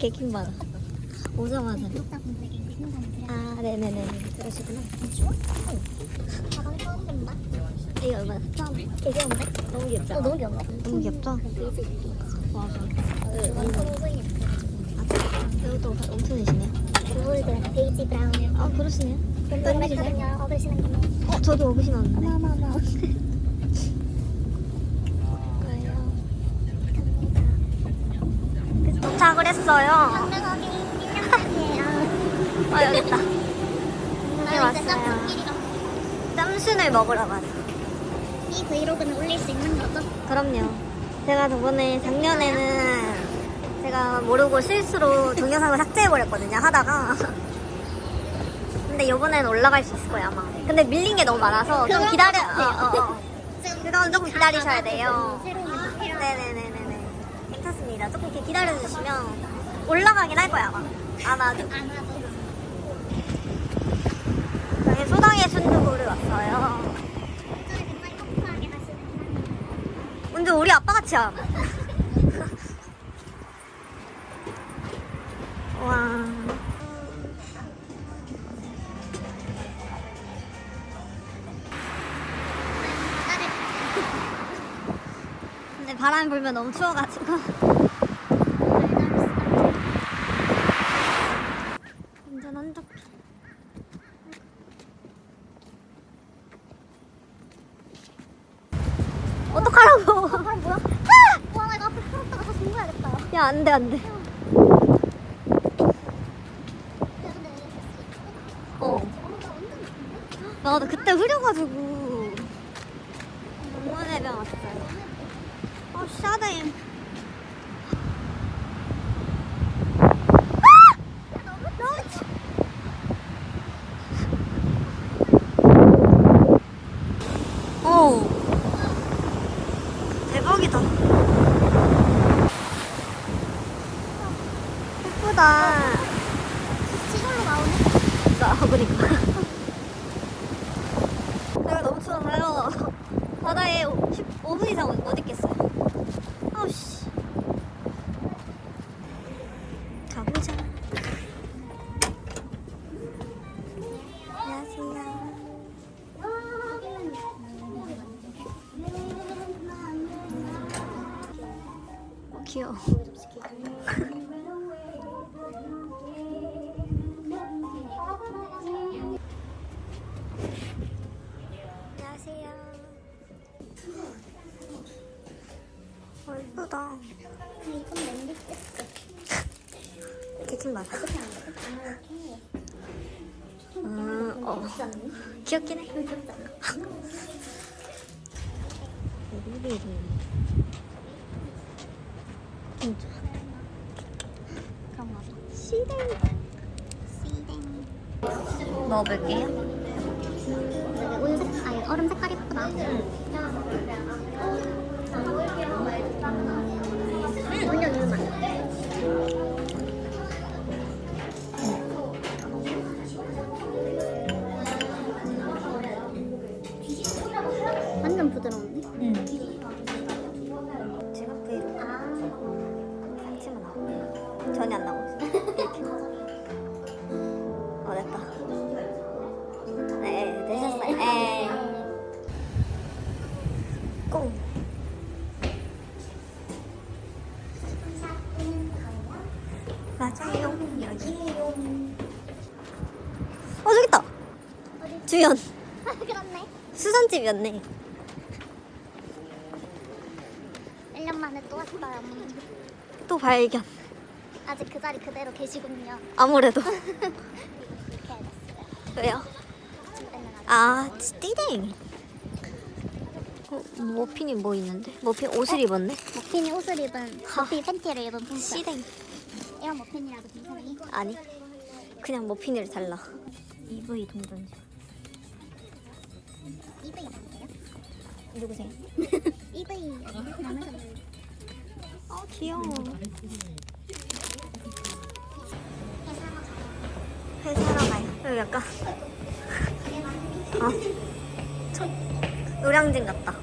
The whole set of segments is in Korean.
개킹 많아. 오자마자. 아, 네네네. 그러시구나. 이거 얼마나? 처음. 개 귀여운데? 너무 귀엽죠? 어, 너무 귀여운데? 너무 귀엽죠? 맞아. 이것도 옴튼이시네. 골드, 베이지 브라운. 아, 그러시네요. 어그시는. 어, 저도 오그신 왔는데. 1년째예요. 아, 여기 있다. 나 이제 왔어요. 짬순을 먹으러 가자. 이 브이로그는 올릴 수 있는 거죠? 그럼요. 제가 저번에 작년에는 제가 모르고 실수로 동영상을 삭제해버렸거든요, 하다가. 근데 이번에는 올라갈 수 있을 거예요, 아마. 근데 밀린 게 너무 많아서 좀 그런 기다려, 같아요. 어, 어, 어. 지금 그건 조금 다 기다리셔야 돼요. 새로운 게. 네네네네네. 괜찮습니다. 조금 이렇게 기다려주시면 올라가긴 할 거야, 아마. 아마도. 저희 소당의 순두부를 왔어요. 근데 우리 아빠 같이 하나? 와. 근데 바람이 불면 너무 추워가지고. 완전 한적. 어떡하라고. 그럼 뭐야? 와, 나 이거 앞에 풀었다가 다시 공부해야겠다. 야, 안 돼, 안 돼. 야, 근데 어. 나도 그때 흐려가지고. 너무 해변 왔어요. 어, 샤데임. 어. 대박이다. 예쁘다. 지금로 나오네? 나 그러니 아, 이렇게. 음, 어. 귀엽긴 해. 먹어볼게요. 우유 색, 아니 얼음 색깔 예쁘다. 완전 우유 전혀 안 나오고 있어. 이렇게. 어 됐다. 네 되셨어요. 네. 꽁. 맞아요. 여기에요. 어 저기 있다. 주연. 그렇네. 수산집이었네. 1년 만에 또 왔어요. 또 발견. 아직 그 자리 그대로 계시군요. 아무래도. 이렇게. 왜요? 아, 띠댕. 어, 머핀이 뭐 있는데? 머핀 옷을 입었네? 머핀이 옷을 입은 머핀이 팬티를 입은 풍선 시댕. 이런 머핀이라도 괜찮니? 아니. 그냥 머핀을 달라. EV 동전지. 나오세요? 누구세요? 이브이 나오셨나요? 아 귀여워. 여기 약간 어? 저 노량진 같다.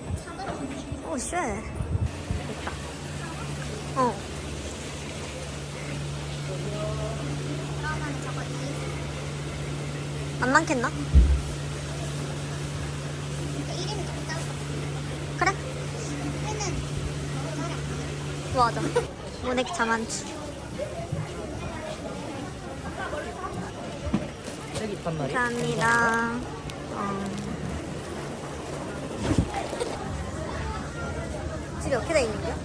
오 쉣. 됐다. 어. 안 많겠나? 그래? 맞아. 모넥 자만추. 말이야? 감사합니다. 어. 집이 어떻게 돼 있는 거야?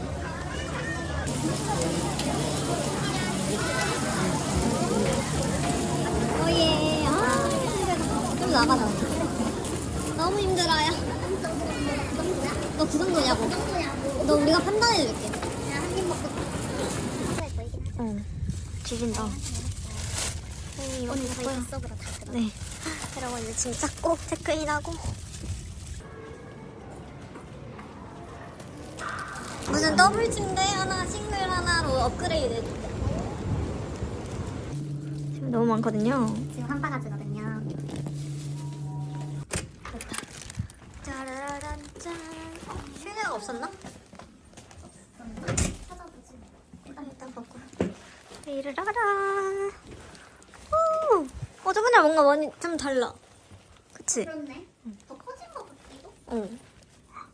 오예. 아. 좀 나가자. 너무 힘들어요. 너 그 정도냐고. 너 우리가 판단해줄게. 응. 지진다. 네, 오늘 이렇게 저 네. 여러분 이제 진짜 꼭 체크인하고 무슨 더블 침대 하나 싱글 하나로 업그레이드 해준대. 지금 너무 많거든요. 지금 한 바가지거든요. 짜라란 짠. 어, 쉴드가 없었나? 찾아보지. 일단 일단 바꿔. 이르라라. 오. 어 저번에 뭔가 많이 좀 달라. 그치? 그렇네. 더 커진 것 같기도. 어.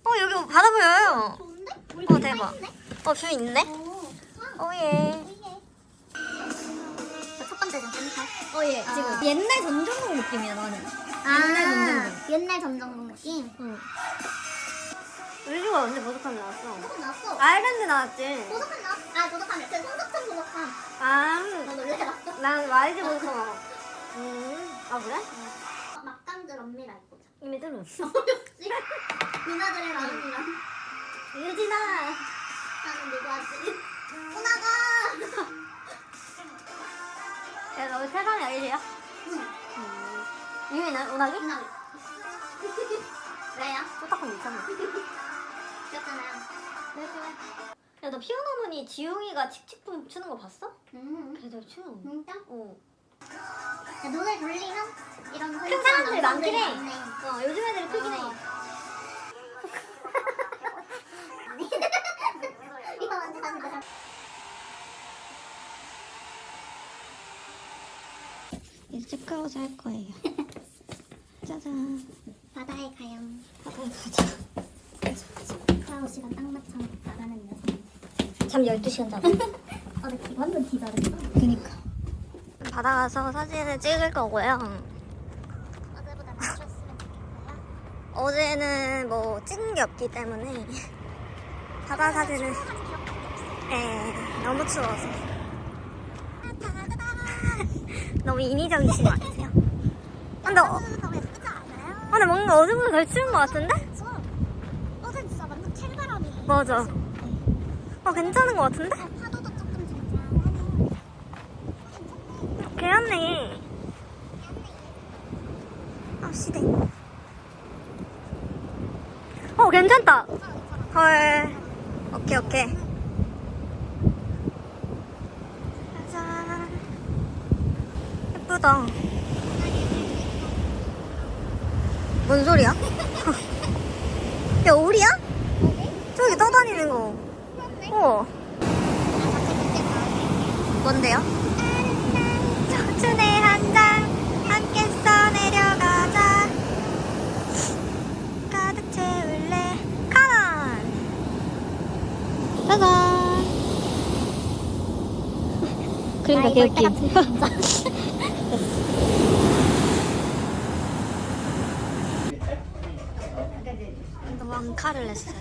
어 여기 바다 보여요. 좋은데? 어 대박. 어뷰 있네. 오. 오예. 첫 번째 좀 센터. 어예 지금 옛날 전전국 느낌이야 나는. 아, 옛날 점정국 느낌. 응. 우리가 언제 보석함 나왔어? 보석 나왔어. 아일랜드 나왔지. 보석함 나왔. 아, 보석함. 그 손석천 보석함. 아, 너 놀래라. 난 YG 보석함. 음, 아 그래? 어, 막강들 언니라 보자. 이미 들어. 역시 미나들의 마음이랑 유진아. 나는 누구하지? 오나가. 야, 너 세상에 아이리야? 응. 유민은 운하기? 오나가. 왜요? 소탁함 있잖아. 귀엽잖아요. 야, 너 피어나머니 지웅이가 칙칙붐 추는 거 봤어? 음. 걔들 추는 거. 진짜? 어. 야, 눈을 돌리면 이런 큰 사람들이 많긴 해. 어, 요즘 애들이 크긴 해. 어. 아니. 이거 완전 하는 거야. 이제 체크아웃 할 거예요. 짜잔. 바다에 가요. 바다에 가자. 크라우 시간 딱 맞춰 나가는 녀석. 잠 12시간 자고. 어, 나 완전 기다렸어. 그니까. 바다 가서 사진을 찍을 거고요. 어제보다 낮췄으면 좋겠어요. 어제는 뭐 찍은 게 없기 때문에 바다 사진을 예, 너무 추워서 너무 인위적이신 거 아니세요? 근데, 어, 예쁘지 않아요? 근데 뭔가 어제보다 덜 추운 것 같은데? 어제 진짜 완전 캘바람이. 맞아. 어 괜찮은 것 같은데? 아, 파도도 조금 괜찮네. 아 시대. 어 괜찮다. 헐. 오케이 오케이. 짜잔. 예쁘다. 뭔 소리야? 야 오리야? 저기 떠다니는 거. 우와. 뭔데요? 청춘의 한 장 함께 써내려가자 가득 채울래 컴온 짜잔 그러니까 개웃기 왕카를 냈어요.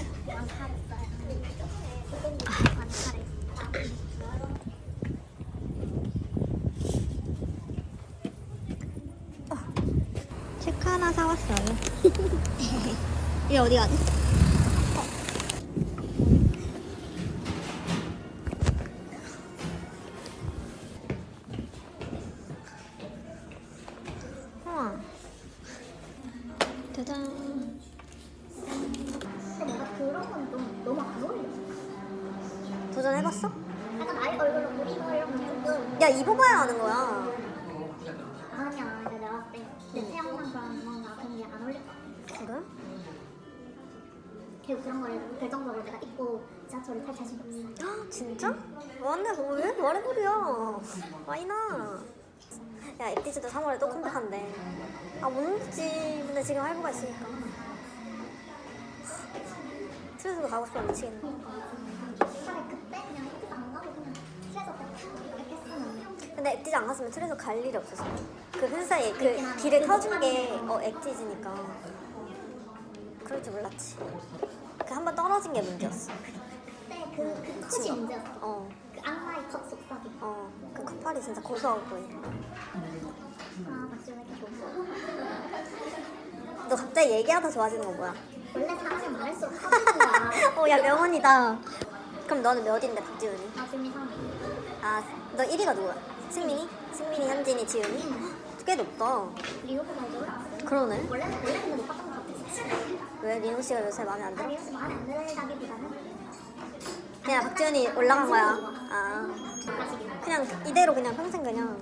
체크 하나 사왔어요. 이게 어디 가지? 그런 거를 결정적으로 내가 입고 지하철을 탈 자신 없어 헉, 진짜? 완전 왜 말해버려? 와이나. 야 엑티즈도 3월에 또 컴백한대. 아못 먹지. 근데 지금 할부가 있으니까. 트레스도 가고 싶어 미치겠네. 차라리 그때 그냥 헬스 안 가고 그냥 트레서 이렇게 했으면 근데 엑티즈 안 갔으면 트레서 갈 일이 없었어. 그 회사에 그 길을 터준 게 어, 엑티즈니까. 그럴 줄 몰랐지. 그 한 번 떨어진 게 문제였어. 그때 그, 그 컷이 문제였어 어, 그 악마의 컷 속삭이 어. 그 커팔이 진짜 고소하고 보여. 아 박지원 이렇게 좋은 거너 갑자기 얘기하다 좋아지는 거 뭐야? 원래 사람이 말할수록 커지는 거야 어, 야, 명언이다. 그럼 너는 몇인데, 박지훈이? 나 지금 이상해 아, 너 1위가 누구야? 승민이? 승민이, 현진이, 지훈이? 꽤 높다. 리오보다 이제 올라왔어 그러네. 원래 원래 근데 봤던 것 같아 왜 리노 씨가 요새 마음에 안 들어? 아니 혹시 마음에 안 들다기보다는 그냥 박지훈이 올라간 거야. 아, 다시 그냥 이대로 그냥 평생 그냥.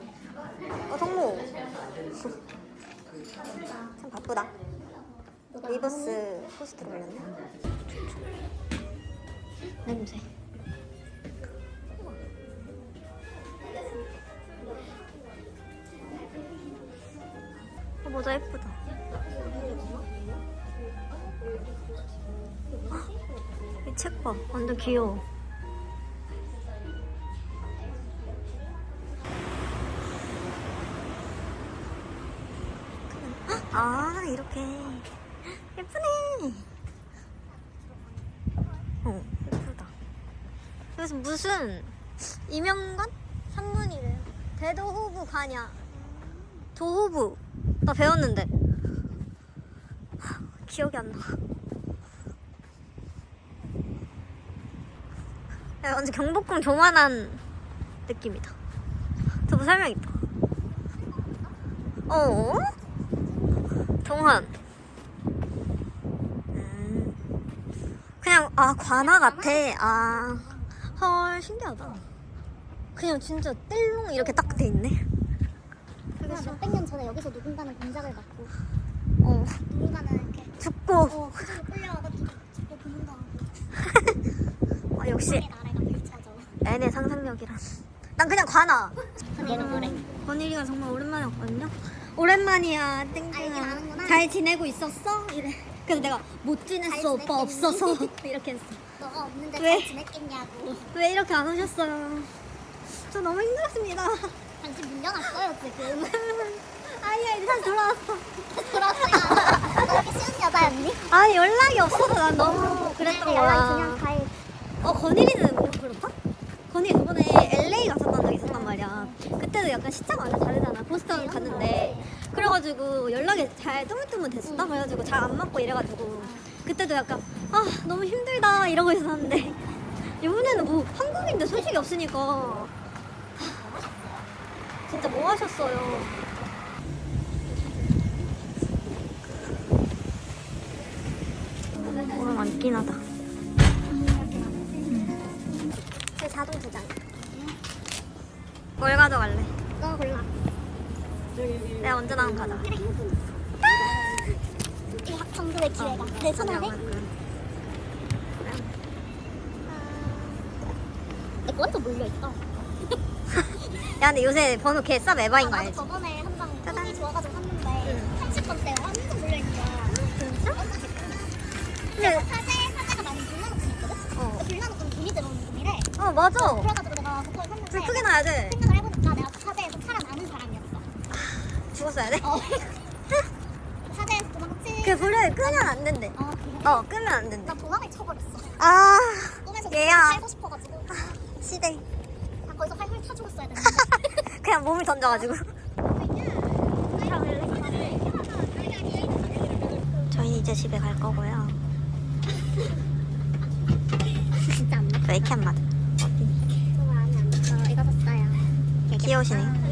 어, 성모. 참 바쁘다. 리버스 포스트로 걸렸네. 냄새. 어, 모자 예쁘다. 책 봐. 완전 귀여워. 아, 이렇게. 예쁘네. 어, 예쁘다. 그래서 무슨 이명관? 상문이래. 대도호부 가냐? 도호부. 나 배웠는데. 하, 기억이 안 나. 완전 경복궁 조만한 느낌이다. 저거 설명 있다. 어? 동환. 음. 그냥 아 관아 같아. 아. 헐 신기하다. 그냥 진짜 뗄롱 이렇게 딱 돼 있네. 그냥 몇백 년 전에 여기서 누군가는 공작을 받고 어. 누군가는 이렇게 죽고. 어 끌려와가지고 죽고 도망가고 아, 역시 N의 상상력이란. 난 그냥 관아. 얘는 뭐래? 권일이가 정말 오랜만에 왔거든요. 오랜만이야, 알긴 땡땡아. 아는구나. 잘 지내고 있었어? 이래. 그래서 내가 못 지냈어, 잘 오빠 지냈겠니? 없어서. 이렇게 했어. 너가 없는데 왜? 잘 지냈겠냐고 왜 이렇게 안 오셨어요? 저 너무 힘들었습니다. 당신 밀려났어요 지금 아니야, 이제 다시 돌아왔어. 돌아왔어요 너 이렇게 쉬운 여자였니? 아니, 연락이 없어서 난 너무 그랬던 네, 연락이 그냥. 가해 어, 건일이는 뭐 그렇다? 건일이 저번에 LA 갔었던 적이 있었단 말이야. 약간 시차가 다르잖아. 보스턴 갔는데. 그래가지고 연락이 잘 뜨문뜨문 됐었다? 그래가지고 잘 안 맞고 이래가지고. 그때도 약간, 아, 너무 힘들다. 이러고 있었는데. 이번에는 뭐 한국인데 소식이 없으니까. 하, 진짜 뭐 하셨어요? 오늘 많긴 하다. 제 자동 두 장. 뭘 가져갈래? 너 골라. 내가 언제 나온 가자. 그래. 이 학정도의 기회가. 내 손안에? 내 완전 몰려있다. 야 근데 요새 번호 개쌉 에바인 거 나도 알지? 저번에 한장 짜잔. 운이 좋아가지고 샀는데 응. 30번 때 완전 몰려 있는 거야. 진짜? 개꿀. 근데 사제, 사제가 많이 불러놓고 있거든? 어, 근데 불러놓으면 돈이 들어오는 돈이래. 어 맞아. 그래가지고 내가 그걸 샀는데 불 크게 놔야 돼. 생각을 해보니까 내가 사제에서 살아나는 사람이었어. 죽었어야 돼. 어. 사제에서 도망치. 그 불을 끄면 안 된대. 어, 그래. 어 끄면 안 된대. 나 도망을 쳐버렸어. 아 꿈에서 얘야. 살고 싶어가지고. 시대. 다 거기서 활활 타 죽었어야 되는데. 그냥 몸을 던져가지고. 저희 이제 집에 갈 거고요. 진짜 안 맞다. 왜 이렇게 안 맞아? 저 마음에 안 들어. 이거 샀어요. 귀여우시네.